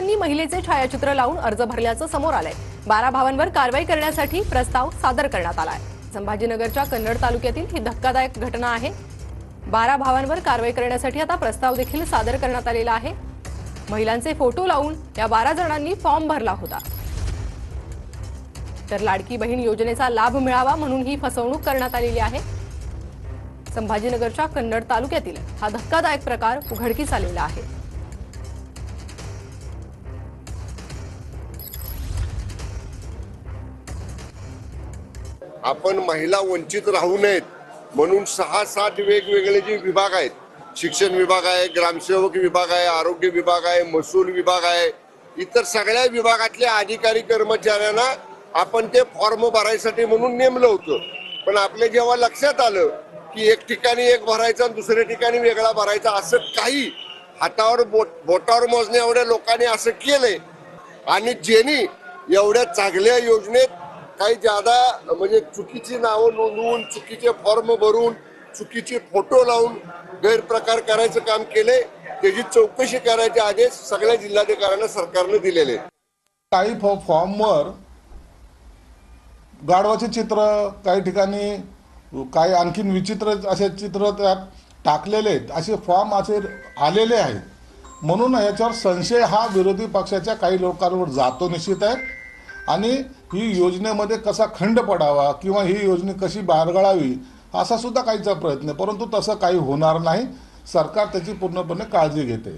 भावांनी महिलेचे छायाचित्र लावून अर्ज भरल्याचं समोर आलंय. बारा भावांवर कारवाई करण्यासाठी प्रस्ताव सादर करण्यात आलाय. संभाजीनगरच्या कन्नड तालुक्यातील ही धक्कादायक घटना आहे. बारा भावांवर कारवाई करण्यासाठी आता प्रस्ताव देखील सादर करण्यात आलेला आहे. महिलांचे फोटो लावून या बारा जणांनी फॉर्म भरला होता. तर लाडकी बहीण योजनेचा लाभ मिळावा म्हणून ही फसवणूक करण्यात आलेली आहे. संभाजीनगरच्या कन्नड तालुक्यातील हा धक्कादायक प्रकार उघडकीस आलेला आहे. आपण महिला वंचित राहू नयेत म्हणून सहा सात वेगवेगळे जे विभाग आहेत शिक्षण विभाग आहे ग्रामसेवक विभाग आहे आरोग्य विभाग आहे महसूल विभाग आहे इतर सगळ्या विभागातल्या अधिकारी कर्मचाऱ्यांना आपण ते फॉर्म भरायसाठी म्हणून नेमलं होतं. पण आपल्या जेव्हा लक्षात आलं की एक ठिकाणी एक भरायचा आणि दुसऱ्या ठिकाणी वेगळा भरायचा असं काही हातावर बोट बोटावर मोजण्या एवढ्या लोकांनी असं केलंय. आणि ज्यांनी एवढ्या चांगल्या योजनेत काही ज्यादा म्हणजे चुकीची नावं नोंदवून चुकीचे फॉर्म भरून चुकीचे फोटो लावून गैरप्रकार करायचं काम केले त्याची चौकशी करायचे आदेश सगळ्या जिल्हाधिकाऱ्यांना सरकारने दिलेले. काही फॉ फॉर्मवर गाढवाचे चित्र काही ठिकाणी काही आणखीन विचित्र असे चित्र त्यात टाकलेले आहेत. असे फॉर्म असे आलेले आहेत. म्हणून याच्यावर संशय हा विरोधी पक्षाच्या काही लोकांवर जातो निश्चित आहे. आणि ही योजनेमध्ये कसा खंड पडावा किंवा ही योजना कशी बारगळावी असा सुद्धा काहीचा प्रयत्न परंतु तसं काही होणार नाही. सरकार त्याची पूर्णपणे काळजी घेते.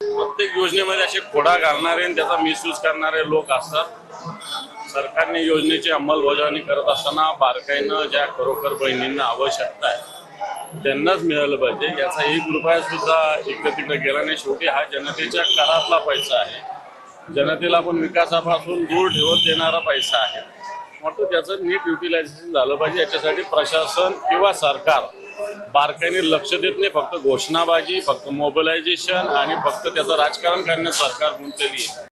प्रत्येक योजनेमध्ये असे खोडा घालणारे आणि त्याचा मिसयूज करणारे लोक असतात. सरकारने योजनेची अंमलबजावणी करत असताना बारकाईनं ज्या खरोखर बहिणींना आवश्यकता आहे त्यांनाच मिळालं पाहिजे. याचा एक रुपया सुद्धा इकडे तिकडे गेला नाही. शेवटी हा जनतेच्या करातला पैसा आहे. जनतेला आपण विकासापासून दूर ठेवत देणारा पैसा आहे. मात्र त्याचं नीट युटिलायझेशन झालं पाहिजे. याच्यासाठी प्रशासन किंवा सरकार बारकाईने लक्ष देत नाही. फक्त घोषणाबाजी फक्त मोबिलायझेशन आणि फक्त त्याचं राजकारण करण्यात सरकार गुंतलेली आहे.